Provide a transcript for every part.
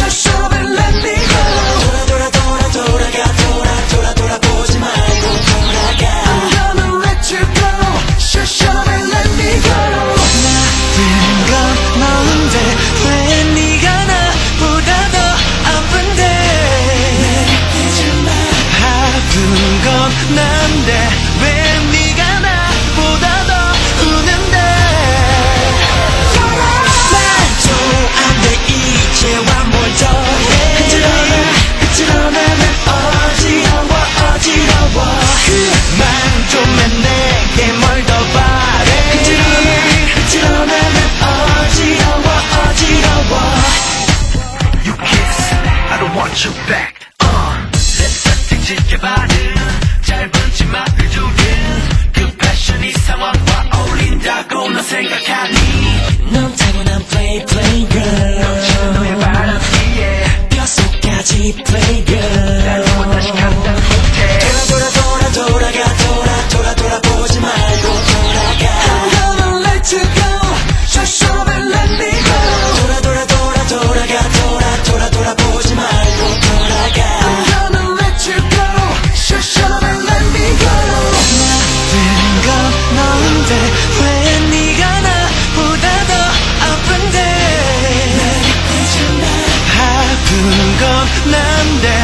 Just shove it. you back. Uh, 새싹 지켜봐는 짧은 치마를 줄인 그 패션이 상황과 어울린다고 너 생각하니? 넌 타고난 play play girl. 넘치는 너의 바람 위에 뼛속까지 play girl. 난데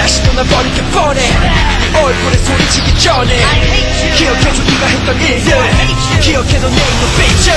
다시 떠나버리게 뻔해 얼굴에 소리치기 전에 기억해줘 네가 했던 일들. 기억해도 내 인도 삐져